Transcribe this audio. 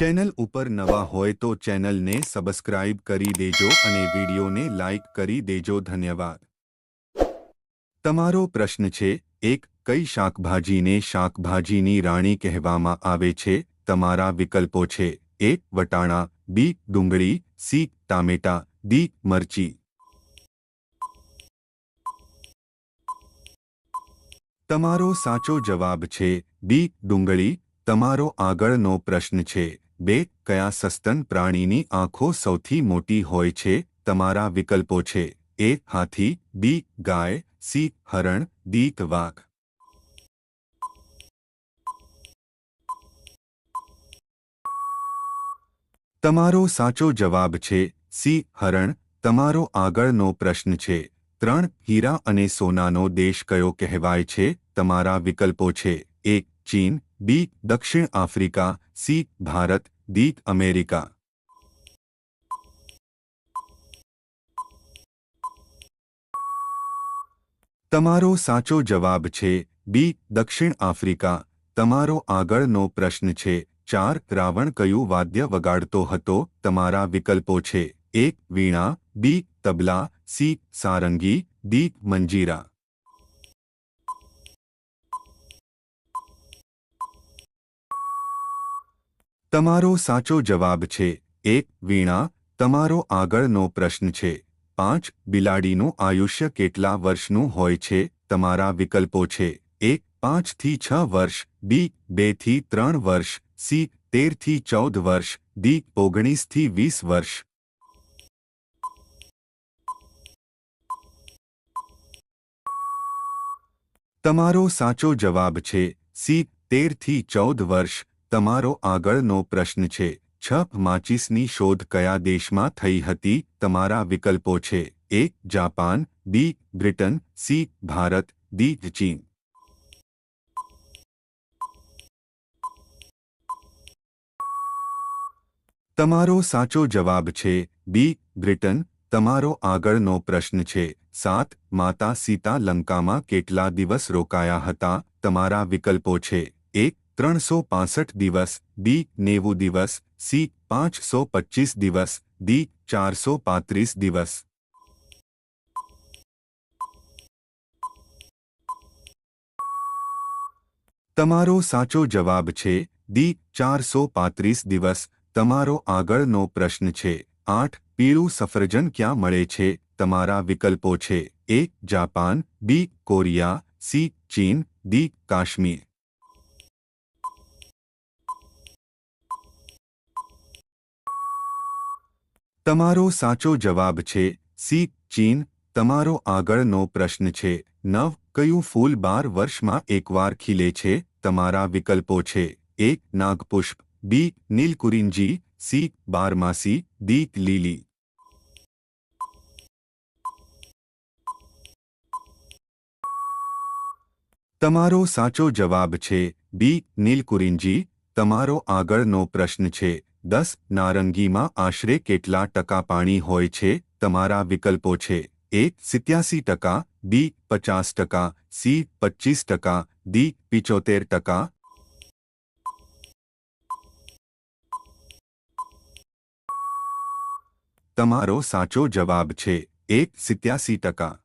Channel ઉપર નવા હોય તો ચેનલને સબસ્ક્રાઇબ કરી દેજો અને વિડીયોને લાઇક કરી દેજો. ધન્યવાદ. તમારો પ્રશ્ન છે, એક, કઈ શાકભાજીને શાકભાજીની રાણી કહેવામાં આવે છે? તમારા વિકલ્પો છે, એ, વટાણા, બી, ડુંગળી, સી, ટામેટા, ડી, મરચી. તમારો સાચો જવાબ છે, બી, ડુંગળી. તમારો આગળનો પ્રશ્ન છે બે, કયા સસ્તન પ્રાણીની આંખો સૌથી મોટી હોય છે, તમારા વિકલ્પો છે. એ, હાથી, બી, ગાય, સી, હરણ ડી વાઘ. તમારો સાચો જવાબ છે, સી, હરણ. તમારો આગળનો પ્રશ્ન છે, ત્રણ, હીરા અને સોનાનો દેશ કયો કહેવાય છે, તમારા વિકલ્પો છે. એ ચીન બી દક્ષિણ આફ્રિકા, સી, ભારત દી અમેરિકા. તમારો સાચો જવાબ છે, બી, દક્ષિણ આફ્રિકા. તમારો આગળનો પ્રશ્ન છે, ચાર, રાવણ કયું વાદ્ય વગાડતો હતો? તમારા વિકલ્પો છે, એક, વીણા, બી, તબલા, સી, સારંગી દી મંજીરા. તમારો સાચો જવાબ છે. એક, વીણા, તમારો આગળનો પ્રશ્ન છે. પાંચ, બિલાડીનું આયુષ્ય કેટલા વર્ષનું હોય છે? તમારા વિકલ્પો છે. એક, પાંચથી છ વર્ષ, બી, બેથી ત્રણ વર્ષ, સી, તેરથી ચૌદ વર્ષ, ડી, ઓગણીસથી વીસ વર્ષ. તમારો સાચો જવાબ છે. સી, તેરથી ચૌદ વર્ષ તમારો આગળનો પ્રશ્ન છે છ માચીસની શોધ કયા દેશમાં થઈ હતી, તમારા વિકલ્પો છે, A, Japan, B, Britain, C, Bharat, D ચીન. તમારો સાચો જવાબ છે, બી, બ્રિટન. તમારો આગળનો પ્રશ્ન છે, સાત, માતા સીતા લંકામાં કેટલા દિવસ રોકાયા હતા, તમારા વિકલ્પો છે, એક ત્રણસો પાસઠ દિવસ, બી, નેવું દિવસ, સી, પાંચસો પચીસ દિવસ, ડી, ચારસો પાંત્રીસ દિવસ. તમારો સાચો જવાબ છે, ડી, ચારસો પાંત્રીસ દિવસ. તમારો આગળનો પ્રશ્ન છે, આઠ, પીળું સફરજન ક્યાં મળે છે? તમારા વિકલ્પો છે, A, Japan, B, Korea, C, ચીન, ડી, કાશ્મીર. તમારો સાચો જવાબ છે, સી, ચીન, તમારો આગળનો પ્રશ્ન છે, નવ, કયું ફૂલ બાર વર્ષમાં એકવાર ખીલે છે, તમારા વિકલ્પો છે એક નાગપુષ્પ, બી નીલકુરિંજી સી, બારમાસી દીક લીલી. તમારો સાચો જવાબ છે, બી નીલકુરિંજી તમારો આગળનો પ્રશ્ન છે દસ નારંગીમાં આશરે કેટલા ટકા પાણી હોય છે તમારા વિકલ્પો છે. એ સિત્યાસી ટકા, બી પચાસ ટકા, સી પચીસ ટકા, ડી પિચોતેર ટકા. તમારો સાચો જવાબ છે એક સિત્યાસી ટકા.